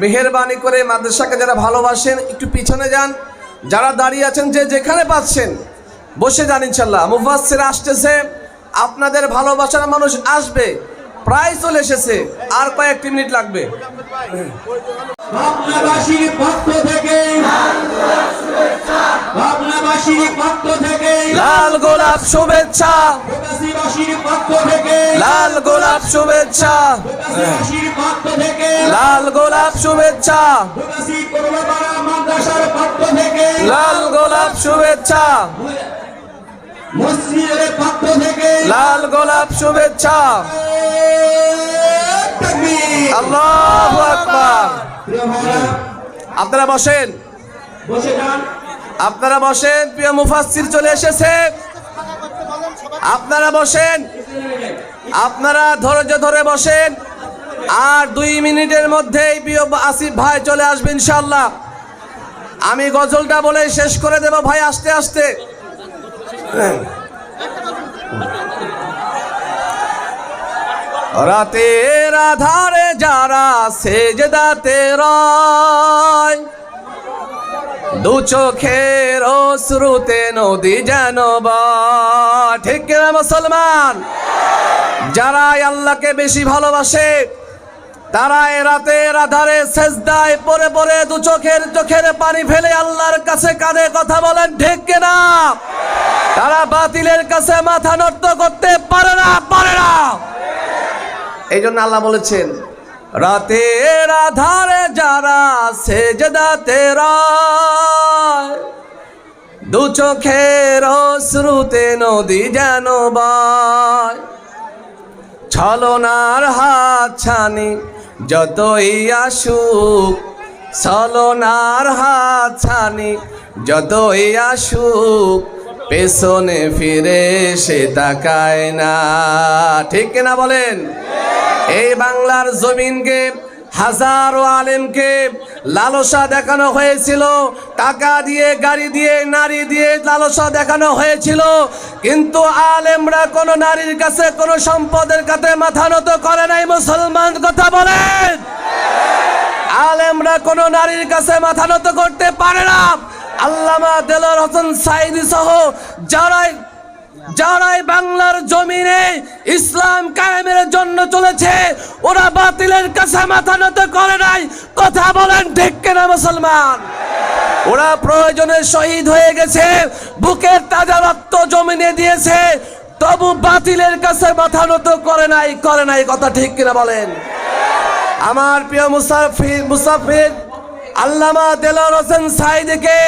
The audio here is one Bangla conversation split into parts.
মেহেরবানি করে মাদ্রাসাকে যারা ভালোবাসেন, একটু পিছনে যান। যারা দাঁড়িয়ে আছেন, যে যেখানে পাচ্ছেন, বসে যান ইনশাল্লাহ। মুফাসসির আসতেছে, আপনাদের ভালোবাসার মানুষ আসবে, প্রায় চলে এসেছে, আর কয়েকটি মিনিট লাগবে। আপনার পক্ষ থেকে গোলাপ শুভেচ্ছা। লাল গোলাপ শুভেচ্ছা। লাল গোলাপ শুভেচ্ছা। লাল গোলাপ শুভেচ্ছা। লাল গোলাপ শুভেচ্ছা। আল্লাহু আকবার। আপনারা বসেন। বসে আপনারা বসেন প্রিয় মুফাসসির চলে এসেছে। আপনারা বসেন। আপনারা ধৈর্য ধরে বসেন। আর দুই মিনিটের মধ্যেই প্রিয় আসিফ ভাই চলে আসবে ইনশাল্লাহ আমি গজলটা বলে শেষ করে দেব ভাই আস্তে আস্তে। রাতের আধারে যারা সেজদাতে রয় দু চোখের অশ্রুতে নদী যেন। ঠিক কিনা মুসলমান? যারা আল্লাহকে বেশি ভালোবাসে তারা এ রাতের আধারে সেজদায় পরে পরে দু চোখের চোখের পানি ফেলে আল্লাহর কাছে কাঁধে কথা বলেন, ঠিক কিনা? তারা বাতিলের কাছে মাথা নষ্ট করতে পারে না পারে না। এই জন্য আল্লাহ বলেছেন রাতের আধারে যারা সেজদাতে রয় দু চোখের শ্রুতে নদী যেন বয়। ছলনার হাত ছানি যতই আসুক, ছলনার হাত ছানি যতই আসুক পেছনে ফিরে সে তাকায় না। ঠিক কিনা বলেন? এই বাংলার জমিনকে, হাজারো আলেমকে লালসা দেখানো হয়েছিল, টাকা দিয়ে, গাড়ি দিয়ে, নারী দিয়ে লালসা দেখানো হয়েছিল, কিন্তু আলেমরা কোনো নারীর কাছে, কোনো সম্পদের কাছে মাথা নত করে নাই, মুসলমান কথা বলেন। আলেমরা কোনো নারীর কাছে মাথা নত করতে পারে না। আল্লামা দেলার হোসেন সাইদি সহ যারাই যারাই বাংলার জমিনে ইসলাম কায়েমের জন্য চলেছে, ওরা বাতিলের কাছে মাথা নত করে নাই। কথা বলেন ঠিক কেনা মুসলমান? ওরা প্রয়োজনে শহীদ হয়ে গেছে, বুকের তাজা রক্ত জমিনে দিয়েছে, তবু বাতিলের কাছে মাথা নত করে নাই করে নাই, কথা ঠিক কিনা বলেন? আমার প্রিয় মুসাফির মুসাফির আল্লামা দেলার হোসেন সাইদিকে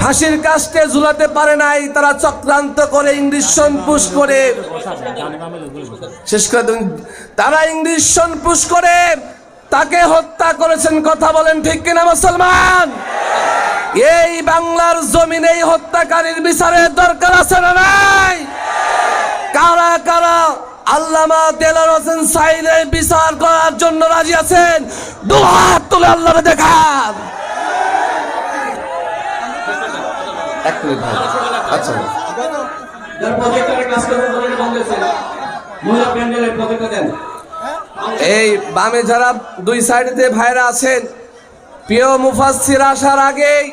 ফাঁসির কাস্টে ঝুলাতে পারে নাই, তারা চক্রান্ত করে ইংলিশন পুশ করে। শেষ করে। তারা ইংলিশন পুশ করে, তাকে হত্যা করেছেন, কথা বলেন ঠিক কিনা মুসলমান? এই বাংলার জমিনে এই হত্যাকারীর বিচারের দরকার আছে না নাই? কারা কারা আল্লামা দেলার হোসেন সাইদের বিচার করার জন্য রাজি আছেন? দু হাত তুলে আল্লাহরে দেখান। এক মিনিট ভাই। আচ্ছা। এই বামে যারা দুই সাইডে ভাইরা আছেন প্রিয় মুফাসসির আসার আগেই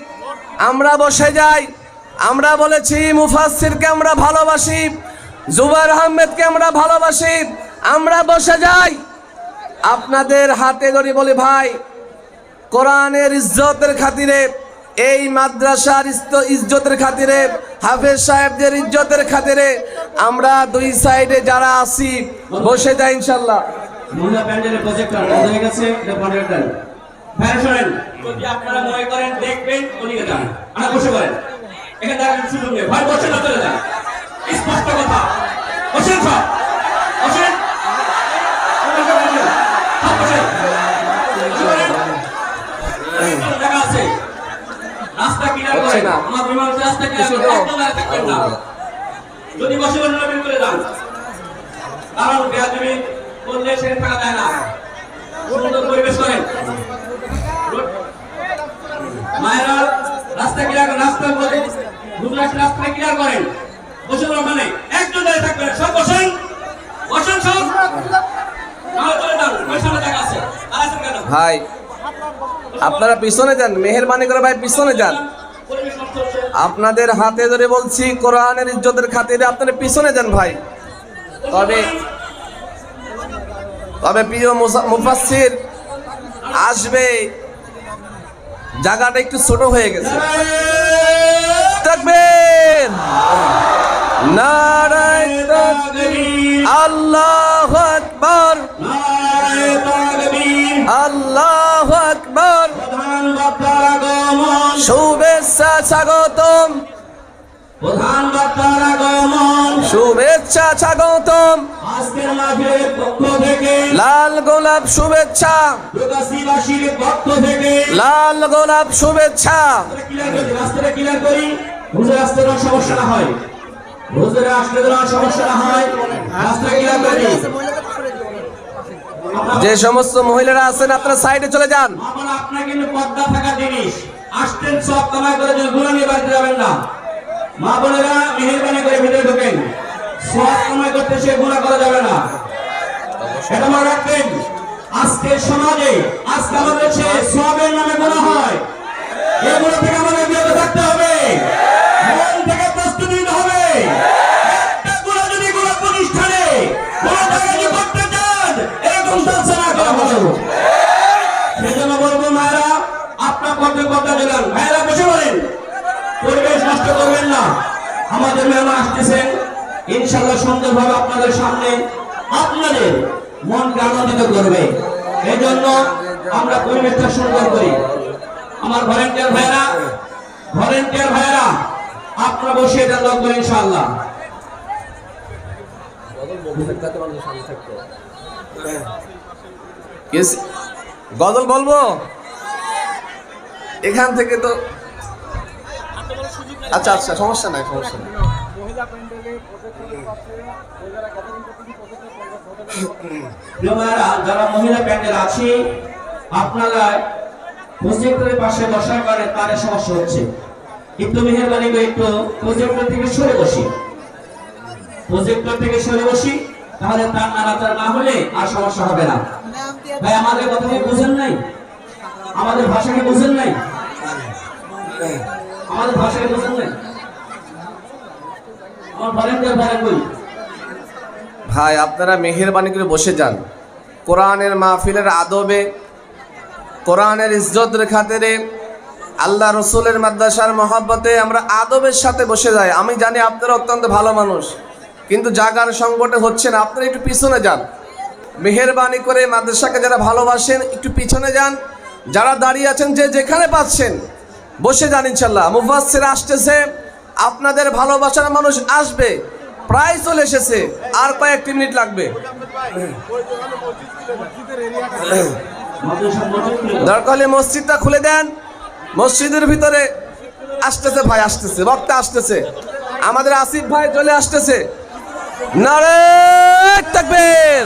আমরা বসে যাই। আমরা বলেছি মুফাসসিরকে আমরা ভালোবাসি। জুবাইর আহমেদকে আমরা ভালোবাসি, আমরা বসে যাই। আপনাদের হাতে ধরি বলি, ভাই, কোরআনের ইজ্জতের খাতিরে, এই মাদ্রাসার ইজ্জতের খাতিরে, হাফেজ সাহেবদের ইজ্জতের খাতিরে, আমরা দুই সাইডে যারা আছি, বসে যাই ইনশাল্লাহ মহিলা প্যান্ডেলের প্রজেক্টর হয়ে গেছে, এটা বন্ধ করে ভাইরা শোনেন। যদি আপনারা মনে করেন, দেখবেন ওদিকে যান আর বসে করেন। এখানে দাঁড়ানোর সুযোগ ভাই বসে না চলে যান। স্পষ্ট কথা। বসেন সব। বসেন। রাস্তা করেন না। আমার বিমান রাস্তা ক্লিয়ার করেন একদম দাঁড়িয়ে থাকবেন না। যদি বসে বসে নবীন করে যান কারণ বেয়াদবি করলে সেখানে থাকা যায় না। সুন্দর পরিবেশ করেন। মায়েরা রাস্তা করেন রাস্তার মধ্যে দুর্গাশ রাস্তা ক্লিয়ার করেন। একজন দাঁড়িয়ে থাকবেন সব বসেন। বসেন সব। ভাই আপনারা পিছনে যান। মেহেরবানি করে ভাই পিছনে যান। আপনাদের হাতে ধরে বলছি কোরআনের ইজ্জতের খাতিরে আপনারা পিছনে যান ভাই। তবে তবে প্রিয় মুফাসসির আসবে। জায়গাটা একটু ছোট হয়ে গেছে। আল্লাহু আকবার। আল্লাহু আকবার। শুভেচ্ছা স্বাগতম। শুভেচ্ছা স্বাগতম। লাল গোলাপ শুভেচ্ছা। লাল গোলাপ শুভেচ্ছা। সমস্যা হয়। যে সমস্ত মহিলারা আছেন আপনারা সাইডে চলে যান। আমার আপনার কিন্তু পর্দা থাকা জিনিস। আসতেন সব কামাই করে যেন গুণা নিয়ে বাড়িতে যাবেন না। মা বোনেরা মেহেরবানি করে ভিতরে ঢোকেন। সব কামাই করতে সে গুণা করা যাবে না। এটা মনে রাখবেন। আজকের সমাজে আজকে আমাদের সে সবের নামে গুণা হয়। এগুলো থেকে আমাদের বিরত থাকতে হবে। বলেন পরিবেশ নষ্ট আমরা ভলেন্টিয়ার ভাইয়েরা ভলেন্টিয়ার ভাইয়েরা আপনারা বসে এটা লগ্ন ইনশাল্লাহ গজল বলব? এখান থেকে তো আচ্ছা আচ্ছা সমস্যা নাই সমস্যা নাই। যারা মহিলা প্যান্ডেল আছে, আপনারা পাশে বসার কারণে সমস্যা হচ্ছে। একটু মেহরবানি একটু প্রজেক্টর থেকে সরে বসি। প্রজেক্টর থেকে সরে বসি, তাহলে তার নাড়াচাড়া না হলে আর সমস্যা হবে না। ভাই, আমাদের কথা কি বুঝেন নাই? আমাদের ভাষাকে বুঝেন নাই? আমাদের ভাষাকে বুঝেন নাই? ভাই আপনারা মেহেরবানি করে বসে যান। কোরআনের মাহফিলের আদবে, কোরআনের ইজ্জতের খাতিরে আল্লাহ রসুলের মাদ্রাসার মহব্বতে আমরা আদবের সাথে বসে যাই। আমি জানি আপনারা অত্যন্ত ভালো মানুষ, কিন্তু জাগার সংকটে হচ্ছে না আপনারা একটু পিছনে যান। মেহেরবানি করে মাদ্রাসাকে যারা ভালোবাসেন, একটু পিছনে যান। যারা দাঁড়িয়ে আছেন, যে যেখানে পাচ্ছেন, বসে যান ইনশাল্লাহ। মুফাসসির আসতেছে, আপনাদের ভালোবাসার মানুষ আসবে। প্রায় চলে এসেছে, আর কয়েকটি মিনিট লাগবে। দরকার হলে মসজিদটা খুলে দেন। মসজিদের ভিতরে আসতেছে ভাই, আসতেছে, বক্তা আসতেছে। আমাদের আসিফ ভাই চলে আসতেছে। নারে তাকবীর